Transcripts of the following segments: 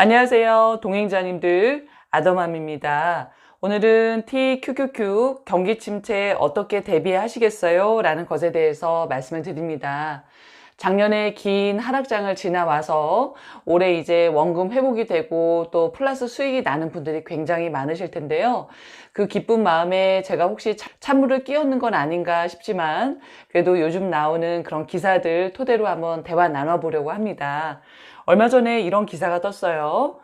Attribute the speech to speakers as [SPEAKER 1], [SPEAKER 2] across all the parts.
[SPEAKER 1] 안녕하세요. 동행자님들 아더맘입니다. 오늘은 TQQQ 경기 침체에 어떻게 대비하시겠어요? 라는 것에 대해서 말씀을 드립니다. 작년에 긴 하락장을 지나와서 올해 이제 원금 회복이 되고 또 플러스 수익이 나는 분들이 굉장히 많으실 텐데요. 그 기쁜 마음에 제가 혹시 차- 찬물을 끼얹는 건 아닌가 싶지만 그래도 요즘 나오는 그런 기사들 토대로 한번 대화 나눠보려고 합니다. 얼마 전에 이런 기사가 떴어요.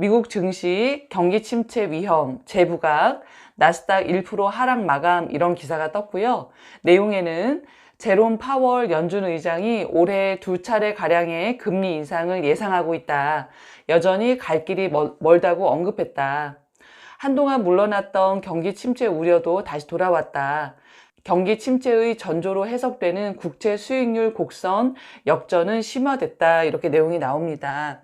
[SPEAKER 1] 미국 증시 경기 침체 위험, 재부각, 나스닥 1% 하락 마감 이런 기사가 떴고요. 내용에는 제롬 파월 연준 의장이 올해 두 차례 가량의 금리 인상을 예상하고 있다. 여전히 갈 길이 멀, 멀다고 언급했다. 한동안 물러났던 경기 침체 우려도 다시 돌아왔다. 경기 침체의 전조로 해석되는 국채 수익률 곡선 역전은 심화됐다. 이렇게 내용이 나옵니다.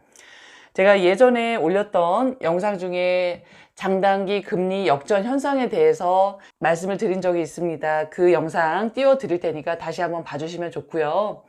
[SPEAKER 1] 제가 예전에 올렸던 영상 중에 장단기 금리 역전 현상에 대해서 말씀을 드린 적이 있습니다. 그 영상 띄워 드릴 테니까 다시 한번 봐주시면 좋고요.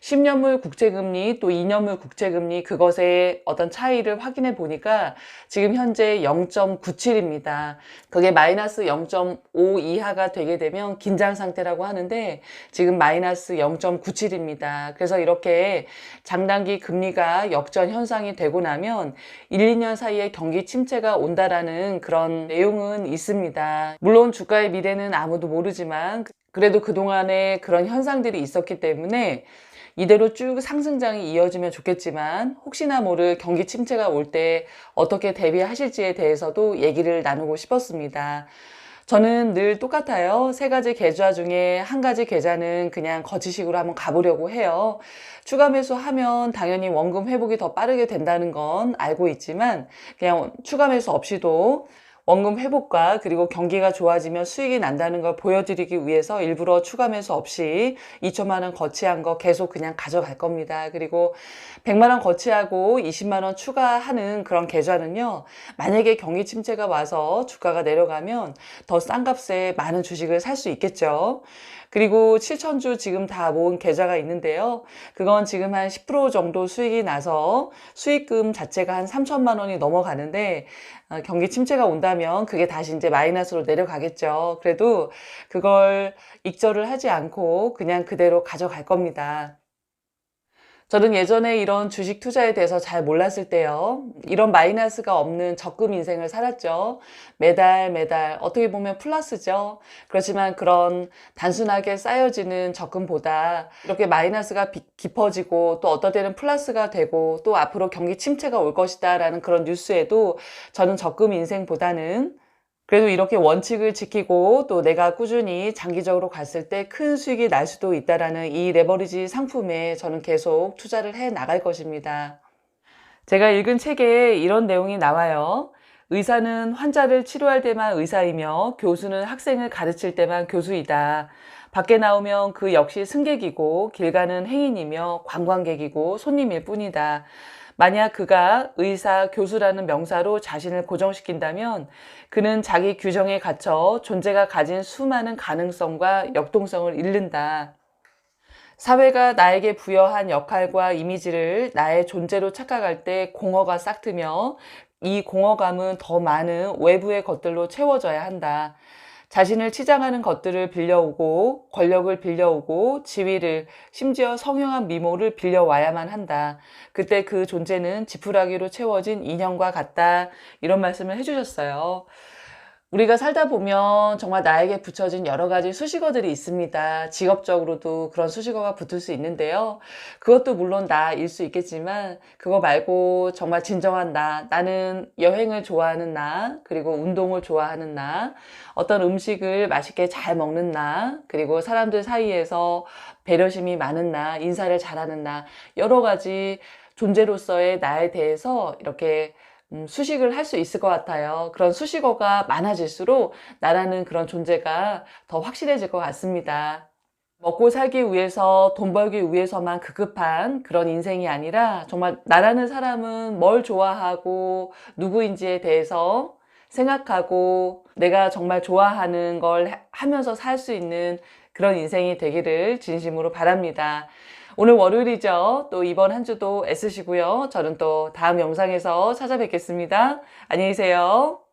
[SPEAKER 1] 10년물 국채금리 또 2년물 국채금리 그것의 어떤 차이를 확인해 보니까 지금 현재 0.97입니다. 그게 마이너스 0.5 이하가 되게 되면 긴장 상태라고 하는데 지금 마이너스 0.97입니다. 그래서 이렇게 장단기 금리가 역전 현상이 되고 나면 1, 2년 사이에 경기 침체가 온다라는 그런 내용은 있습니다. 물론 주가의 미래는 아무도 모르지만 그래도 그동안에 그런 현상들이 있었기 때문에 이대로 쭉 상승장이 이어지면 좋겠지만 혹시나 모를 경기 침체가 올 때 어떻게 대비하실지에 대해서도 얘기를 나누고 싶었습니다. 저는 늘 똑같아요. 세 가지 계좌 중에 한 가지 계좌는 그냥 거치식으로 한번 가보려고 해요. 추가 매수하면 당연히 원금 회복이 더 빠르게 된다는 건 알고 있지만 그냥 추가 매수 없이도 원금 회복과 그리고 경기가 좋아지면 수익이 난다는 걸 보여드리기 위해서 일부러 추가 매수 없이 2천만 원 거치한 거 계속 그냥 가져갈 겁니다. 그리고 100만 원 거치하고 20만 원 추가하는 그런 계좌는요. 만약에 경기 침체가 와서 주가가 내려가면 더 싼 값에 많은 주식을 살 수 있겠죠. 그리고 7천주 지금 다 모은 계좌가 있는데요. 그건 지금 한 10% 정도 수익이 나서 수익금 자체가 한 3천만 원이 넘어가는데 어, 경기 침체가 온다면 그게 다시 이제 마이너스로 내려가겠죠. 그래도 그걸 익절을 하지 않고 그냥 그대로 가져갈 겁니다. 저는 예전에 이런 주식 투자에 대해서 잘 몰랐을 때요. 이런 마이너스가 없는 적금 인생을 살았죠. 매달 매달 어떻게 보면 플러스죠. 그렇지만 그런 단순하게 쌓여지는 적금보다 이렇게 마이너스가 비- 깊어지고 또 어떨 때는 플러스가 되고 또 앞으로 경기 침체가 올 것이다 라는 그런 뉴스에도 저는 적금 인생보다는 그래도 이렇게 원칙을 지키고 또 내가 꾸준히 장기적으로 갔을 때 큰 수익이 날 수도 있다라는 이 레버리지 상품에 저는 계속 투자를 해 나갈 것입니다. 제가 읽은 책에 이런 내용이 나와요. 의사는 환자를 치료할 때만 의사이며 교수는 학생을 가르칠 때만 교수이다. 밖에 나오면 그 역시 승객이고 길 가는 행인이며 관광객이고 손님일 뿐이다. 만약 그가 의사, 교수라는 명사로 자신을 고정시킨다면 그는 자기 규정에 갇혀 존재가 가진 수많은 가능성과 역동성을 잃는다. 사회가 나에게 부여한 역할과 이미지를 나의 존재로 착각할 때 공허가 싹트며 이 공허감은 더 많은 외부의 것들로 채워져야 한다. 자신을 치장하는 것들을 빌려오고 권력을 빌려오고 지위를 심지어 성형한 미모를 빌려와야만 한다. 그때 그 존재는 지푸라기로 채워진 인형과 같다. 이런 말씀을 해주셨어요. 우리가 살다 보면 정말 나에게 붙여진 여러 가지 수식어들이 있습니다. 직업적으로도 그런 수식어가 붙을 수 있는데요. 그것도 물론 나일 수 있겠지만 그거 말고 정말 진정한 나, 나는 여행을 좋아하는 나, 그리고 운동을 좋아하는 나, 어떤 음식을 맛있게 잘 먹는 나, 그리고 사람들 사이에서 배려심이 많은 나, 인사를 잘하는 나, 여러 가지 존재로서의 나에 대해서 이렇게 음, 수식을 할 수 있을 것 같아요. 그런 수식어가 많아질수록 나라는 그런 존재가 더 확실해질 것 같습니다. 먹고 살기 위해서, 돈 벌기 위해서만 급급한 그런 인생이 아니라 정말 나라는 사람은 뭘 좋아하고 누구인지에 대해서 생각하고 내가 정말 좋아하는 걸 하면서 살 수 있는 그런 인생이 되기를 진심으로 바랍니다. 오늘 월요일이죠. 또 이번 한 주도 애쓰시고요. 저는 또 다음 영상에서 찾아뵙겠습니다. 안녕히 계세요.